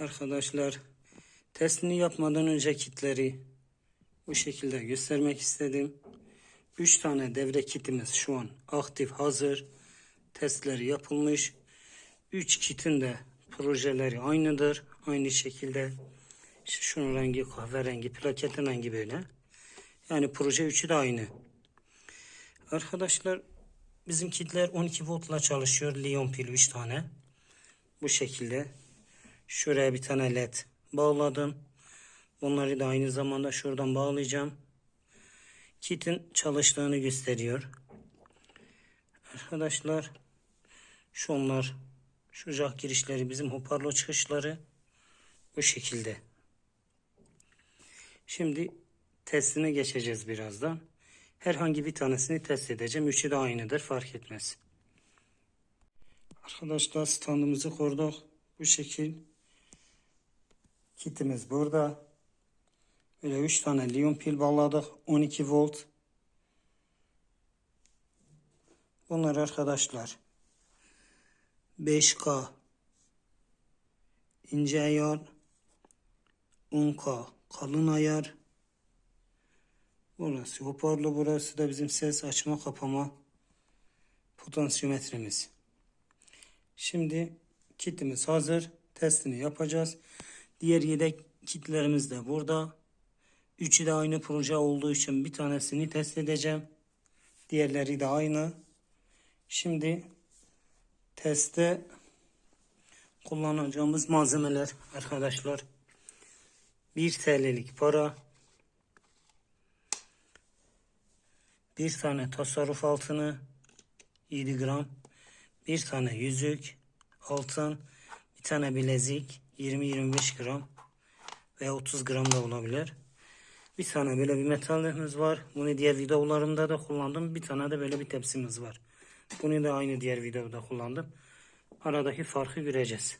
Arkadaşlar testini yapmadan önce kitleri bu şekilde göstermek istedim. 3 tane devre kitimiz şu an aktif hazır. Testleri yapılmış. 3 kitin de projeleri aynıdır. Aynı şekilde işte şunun rengi kahverengi, plaketin rengi böyle. Yani proje üçü de aynı. Arkadaşlar bizim kitler 12 voltla çalışıyor. Lion pil 3 tane. Bu şekilde. Şuraya bir tane led bağladım. Bunları da aynı zamanda şuradan bağlayacağım. Kitin çalıştığını gösteriyor. Arkadaşlar şu onlar şu jack girişleri bizim hoparlör çıkışları bu şekilde. Şimdi testine geçeceğiz birazdan. Herhangi bir tanesini test edeceğim. Üçü de aynıdır fark etmez. Arkadaşlar standımızı kurduk. Bu şekil. Kitimiz burada. Böyle 3 tane liyon pil bağladık. 12 volt. Bunlar arkadaşlar 5K ince ayar 10K kalın ayar Burası hoparlör burası da bizim ses açma kapama potansiyometremiz. Şimdi kitimiz hazır. Testini yapacağız. Diğer yedek kitlerimiz de burada. Üçü de aynı proje olduğu için bir tanesini test edeceğim. Diğerleri de aynı. Şimdi testte kullanacağımız malzemeler arkadaşlar 1 TL'lik para bir tane tasarruf altını 7 gram bir tane yüzük altın bir tane bilezik 20-25 gram veya 30 gram da olabilir. Bir tane böyle bir metalimiz var. Bunu diğer videolarımda da kullandım. Bir tane de böyle bir tepsimiz var. Bunu da aynı diğer videoda kullandım. Aradaki farkı göreceğiz.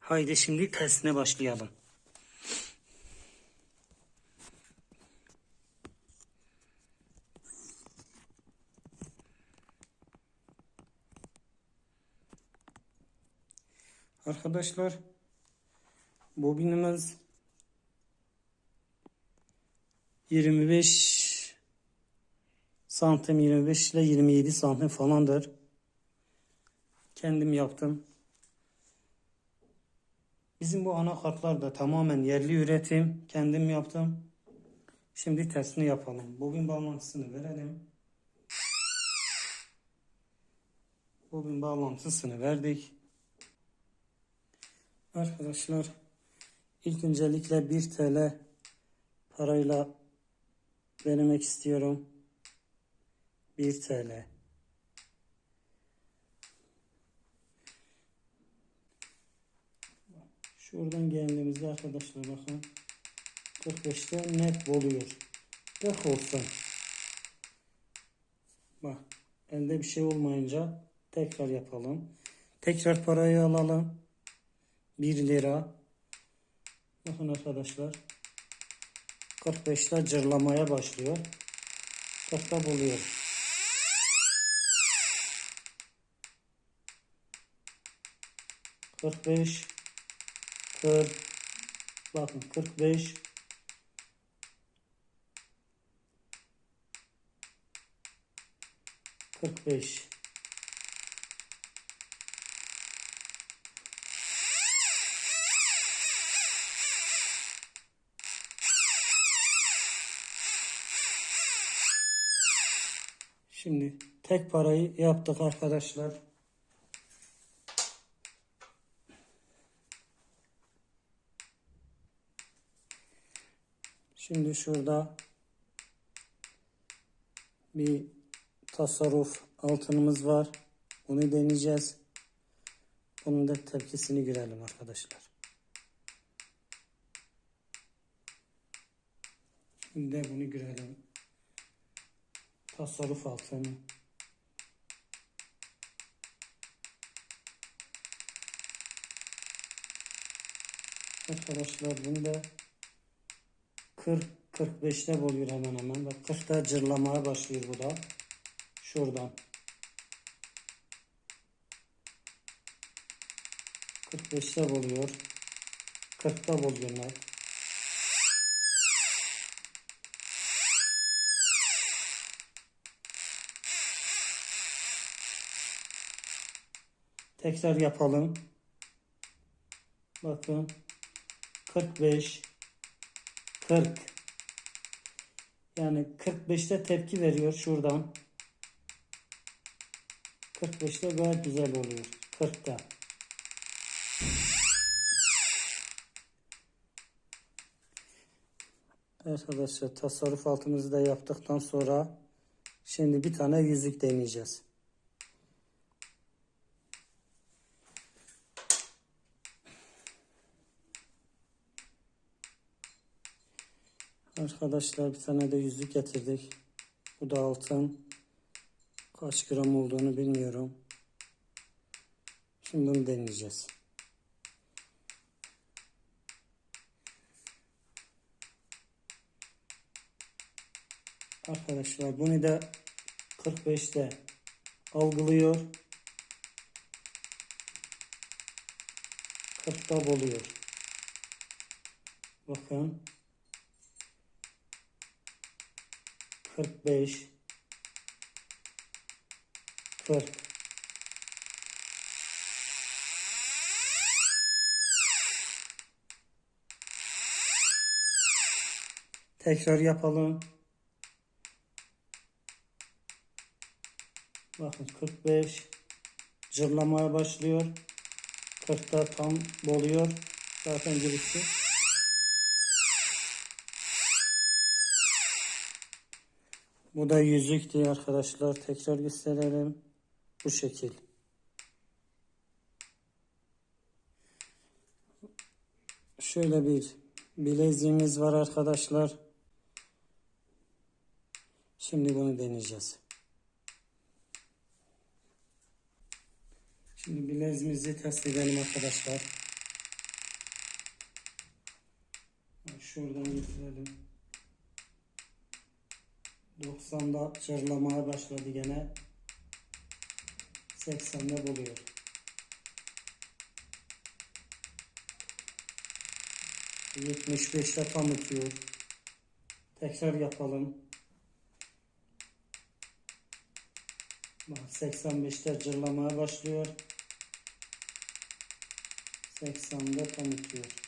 Haydi şimdi testine başlayalım. Arkadaşlar bobinimiz 25 santim 25 ile 27 santim falandır. Kendim yaptım. Bizim bu anakartlar da tamamen yerli üretim. Kendim yaptım. Şimdi testini yapalım. Bobin bağlantısını verelim. Bobin bağlantısını verdik. Arkadaşlar ilk öncelikle 1 TL parayla denemek istiyorum. 1 TL. Şuradan geldiğimizde arkadaşlar bakın 45'te net oluyor. 40 olsun. Bak elde bir şey olmayınca tekrar yapalım. Tekrar parayı alalım. 1 lira. Bakın arkadaşlar. 45'te cırlamaya başlıyor. 40'ta buluyor. Kırk beş, kırk, bakın kırk beş, kırk beş. Şimdi tek parayı yaptık arkadaşlar. Şimdi şurada bir tasarruf altınımız var. Onu deneyeceğiz. Bunun da tepkisini görelim arkadaşlar. Şimdi bunu görelim. Tasarruf altını. Arkadaşlar bunu da 40 45'te buluyor hemen hemen. Bak 40'ta cırlamaya başlıyor bu da. Şuradan. 45'te buluyor. 40'ta buluyorlar. Tekrar yapalım. Bakın. 45 40 yani 45'te tepki veriyor şuradan. 45'te gayet güzel oluyor. 40'ta. Arkadaşlar tasarruf altımızı da yaptıktan sonra şimdi bir tane yüzük deneyeceğiz. Arkadaşlar bir tane de yüzük getirdik. Bu da altın. Kaç gram olduğunu bilmiyorum. Şimdi bunu deneyeceğiz. Arkadaşlar bunu da 45'te algılıyor. 40'ta buluyor. Bakın. 45 40 Tekrar yapalım. Bakın 45 cırlamaya başlıyor. 40'ta tam boluyor. Zaten girişti. Bu da yüzüktü arkadaşlar. Tekrar gösterelim. Bu şekil. Şöyle bir bileziğimiz var arkadaşlar. Şimdi bunu deneyeceğiz. Şimdi bileziğimizi test edelim arkadaşlar. Şuradan getirelim. 90'da çırlamaya başladı gene. 80'de buluyor. Yetmiş beşte tam ötüyor. Tekrar yapalım. Bak 85'te cırlamaya başlıyor. 80'de tam ötüyor.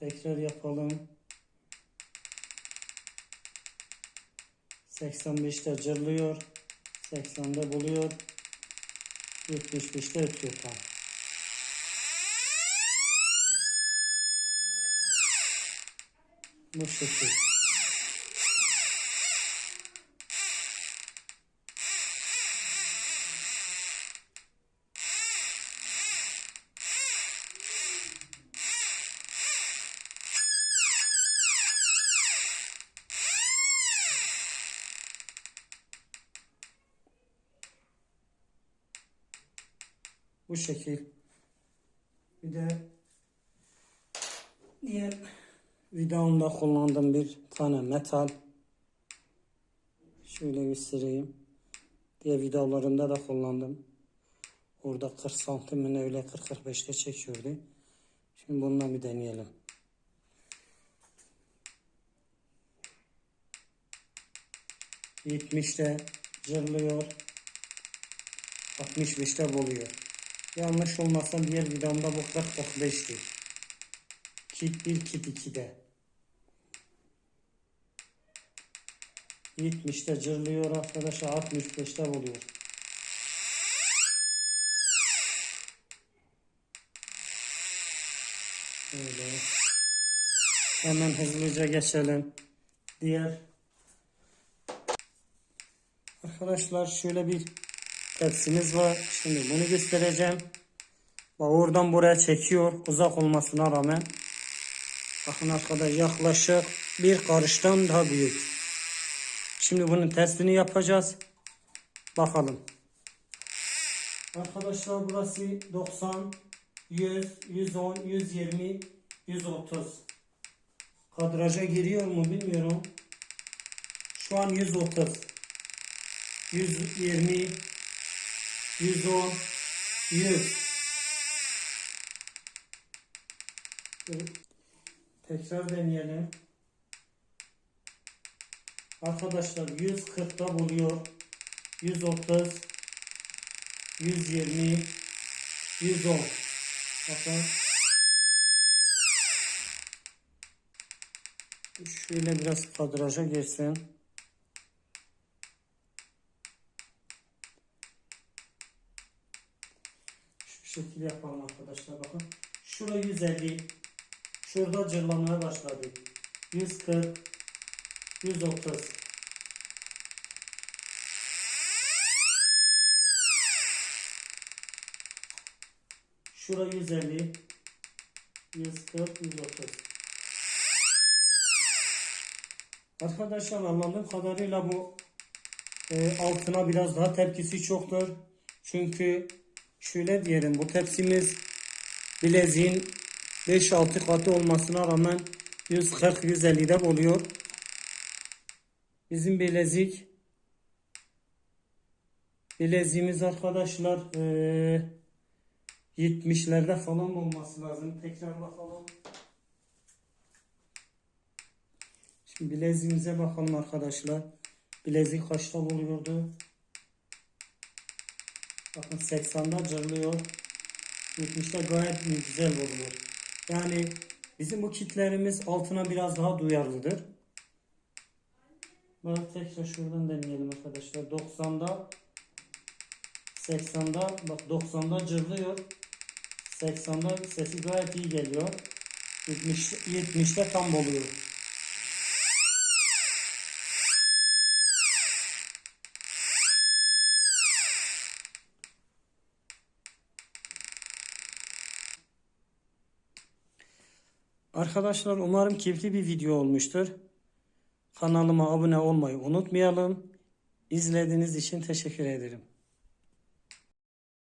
Tekrar yapalım. 85'te cırlıyor. 80'de buluyor. 75'te ötüyor tam. Bu şekil. Bu şekil. Bir de diğer videomda kullandığım bir tane metal. Şöyle göstereyim. Diğer videolarımda da kullandım. Orada 40 santim öyle 40-45'te çekiyordu. Şimdi bundan bir deneyelim. Yetmişte cırlıyor. 65'te buluyor. Yanlış olmazsa diğer videomda bu 40-45'ti. Kit 1, kit 2'de. 70'te cırlıyor arkadaşlar 65'te buluyor. Böyle. Hemen hızlıca geçelim. Diğer Arkadaşlar şöyle bir tepsimiz var. Şimdi bunu göstereceğim. Bak oradan buraya çekiyor. Uzak olmasına rağmen. Bakın arkadaşlar yaklaşık bir karıştan daha büyük. Şimdi bunun testini yapacağız. Bakalım. Arkadaşlar burası 90, 100, 110, 120, 130. Kadraja giriyor mu bilmiyorum. Şu an 130. 120 110 100 Tekrar deneyelim. Arkadaşlar 140'da buluyor. 130 120 110 Bakın. Şöyle biraz kadraja girsin. Şu şekil yapalım arkadaşlar bakın. Şurada 150. Şurada cırlamaya başladı. 140 130 Şura 150 140 130 Arkadaşlar anladığım kadarıyla bu e, altına biraz daha tepkisi çoktur. Çünkü şöyle diyelim bu tepsimiz bileziğin 5-6 katı olmasına rağmen 140-150'de oluyor. Bizim bilezik bileziğimiz arkadaşlar e, 70'lerde falan olması lazım. Tekrar bakalım. Şimdi bileziğimize bakalım arkadaşlar. Bilezik kaçta oluyordu? Bakın 80'de cırlıyor. 70'te gayet güzel oluyor. Yani bizim bu kitlerimiz altına biraz daha duyarlıdır. Bak tekrar şuradan deneyelim arkadaşlar. 90'da 80'da bak 90'da cırlıyor. 80'da sesi gayet iyi geliyor. 70 70'te tam oluyor. Arkadaşlar umarım keyifli bir video olmuştur. Kanalıma abone olmayı unutmayalım. İzlediğiniz için teşekkür ederim.